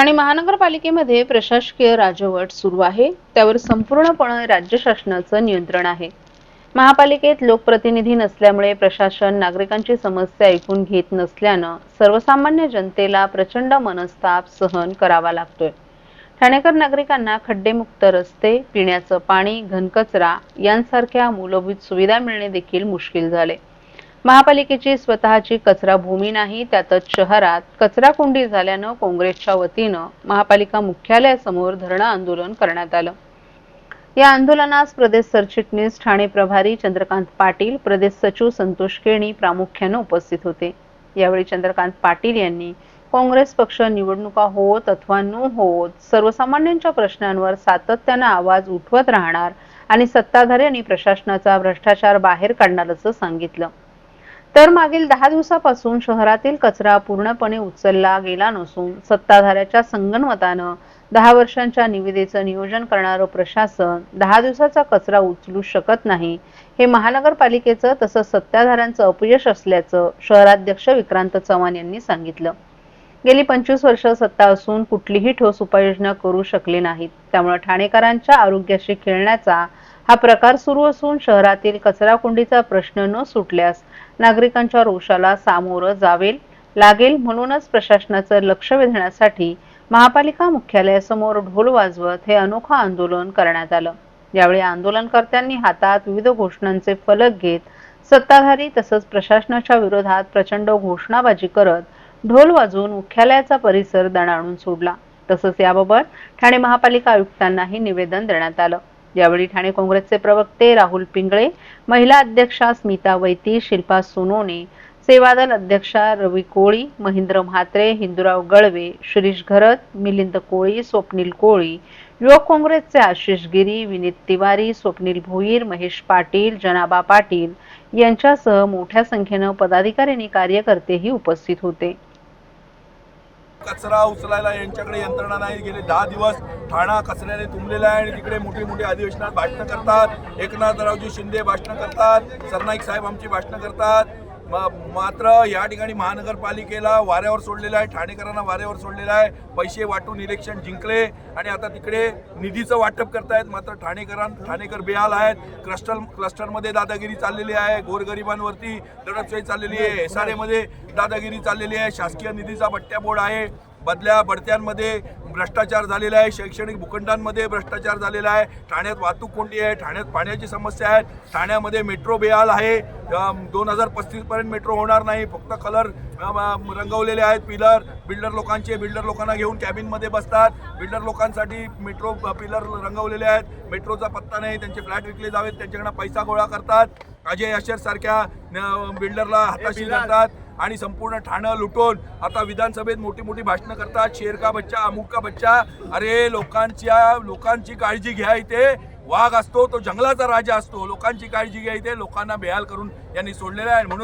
ठाणे महानगरपालिकेमध्ये प्रशासकीय राजवट सुरू आहे. त्यावर संपूर्णपणे राज्य शासनाचं नियंत्रण आहे. महापालिकेत लोकप्रतिनिधी नसल्यामुळे प्रशासन नागरिकांची समस्या ऐकून घेत नसल्यानं सर्वसामान्य जनतेला प्रचंड मनस्ताप सहन करावा लागतोय. ठाणेकर नागरिकांना खड्डेमुक्त रस्ते पिण्याचं पाणी घनकचरा यांसारख्या मूलभूत सुविधा मिळणे देखील मुश्किल झाले. महापालिकेची स्वतःची कचरा भूमी नाही त्यातच शहरात कचरा कुंडी झाल्यानं काँग्रेसच्या वतीनं महापालिका मुख्यालयासमोर धरणं आंदोलन करण्यात आलं. या आंदोलनास प्रदेश सरचिटणीस ठाणे प्रभारी चंद्रकांत पाटील प्रदेश सचिव संतोष केणी प्रामुख्यानं उपस्थित होते. यावेळी चंद्रकांत पाटील यांनी काँग्रेस पक्ष निवडणुका होत अथवा न होत सर्वसामान्यांच्या प्रश्नांवर सातत्यानं आवाज उठवत राहणार आणि सत्ताधारी आणि प्रशासनाचा भ्रष्टाचार बाहेर काढणार असं सांगितलं. तर मागील दहा दिवसापासून शहरातील कचरा पूर्णपणे उचलला गेला नसून सत्ताधाऱ्याच्या संगणमतानं दहा वर्षांच्या निविदेचं नियोजन करणारं प्रशासन दहा दिवसाचा कचरा उचलू शकत नाही हे महानगरपालिकेचं तसंच सत्ताधाऱ्यांचं अपयश असल्याचं शहराध्यक्ष विक्रांत चव्हाण यांनी सांगितलं. गेली पंचवीस वर्ष सत्ता असून कुठलीही ठोस उपाययोजना करू शकले नाहीत. त्यामुळे ठाणेकरांच्या आरोग्याशी खेळण्याचा हा प्रकार सुरू असून शहरातील कचरा कुंडीचा प्रश्न न सुटल्यास नागरिकांच्या रोषाला सामोरं जावे लागेल म्हणूनच प्रशासनाचं लक्ष वेधण्यासाठी महापालिका मुख्यालयासमोर ढोल वाजवत हे अनोखं आंदोलन करण्यात आलं. यावेळी आंदोलनकर्त्यांनी हातात विविध घोषणांचे फलक घेत सत्ताधारी तसंच प्रशासनाच्या विरोधात प्रचंड घोषणाबाजी करत ढोल वाजवून मुख्यालयाचा परिसर दणाणून सोडला. तसंच याबाबत ठाणे महापालिका आयुक्तांनाही निवेदन देण्यात आलं. यावेळी ठाणे काँग्रेसचे प्रवक्ते राहुल पिंगळे महिला अध्यक्षा स्मिता वैती शिल्पा सोनोने सेवादल अध्यक्षा रवी कोळी महेंद्र म्हात्रे हिंदुराव गळवे शिरीष घरत मिलिंद कोळी स्वप्नील कोळी युवक काँग्रेसचे आशिष गिरी विनीत तिवारी स्वप्नील भोईर महेश पाटील जनाबा पाटील यांच्यासह मोठ्या संख्येनं पदाधिकारी आणि कार्यकर्तेही उपस्थित होते. कचरा उचलायला यांच्याकडे यंत्रणा नाही. गेले दहा दिवस ठाणा कचऱ्याने तुंबलेला आहे आणि तिकडे मोठे मोठे अधिवेशनात भाषणं करतात. एकनाथरावजी शिंदे भाषणं करतात. सरनाईक साहेब आमची भाषणं करतात. मात्र या ठिकाणी महानगरपालिकेला वाऱ्यावर सोडलेलं आहे ठाणेकरांना वाऱ्यावर सोडलेलं आहे. पैसे वाटून इलेक्शन जिंकले आणि आता तिकडे निधीचं वाटप करतायत. मात्र ठाणेकरां ठाणेकर बेहाल आहेत. क्लस्टर क्लस्टरमध्ये दादागिरी चाललेली आहे. गोरगरिबांवरती दडपशाही चाललेली आहे. एस आर एमध्ये दादागिरी चाललेली आहे. शासकीय निधीचा बट्ट्या बोर्ड आहे. बदल्या बढत्यांमध्ये भ्रष्टाचार झालेला आहे. शैक्षणिक भूखंडांमध्ये भ्रष्टाचार झालेला आहे. ठाण्यात वाहतूक कोंडी आहे. ठाण्यात पाण्याची समस्या आहे. ठाण्यामध्ये मेट्रो बेहाल आहे. दोन हजार पस्तीसपर्यंत मेट्रो होणार नाही. फक्त कलर रंगवलेले आहेत पिलर. बिल्डर लोकांचे बिल्डर लोकांना घेऊन कॅबिनमध्ये बसतात. बिल्डर लोकांसाठी मेट्रो पिलर रंगवलेले आहेत. मेट्रोचा पत्ता नाही त्यांचे फ्लॅट विकले जावेत त्यांच्याकडनं पैसा गोळा करतात. अजय अशर सारख्या बिल्डरला हाताशी धरतात. आणि संपूर्ण ठाणं लुटून आता विधानसभेत मोठी मोठी भाषणं करतात. शेर का बच्चा अमुक का बच्चा. अरे लोकांच्या लोकांची काळजी घ्या इथे. वाघ असतो तो जंगलाचा राजा असतो. लोकांची काळजी घ्या इथे. लोकांना बेहाल करून यांनी सोडलेला आहे. म्हणून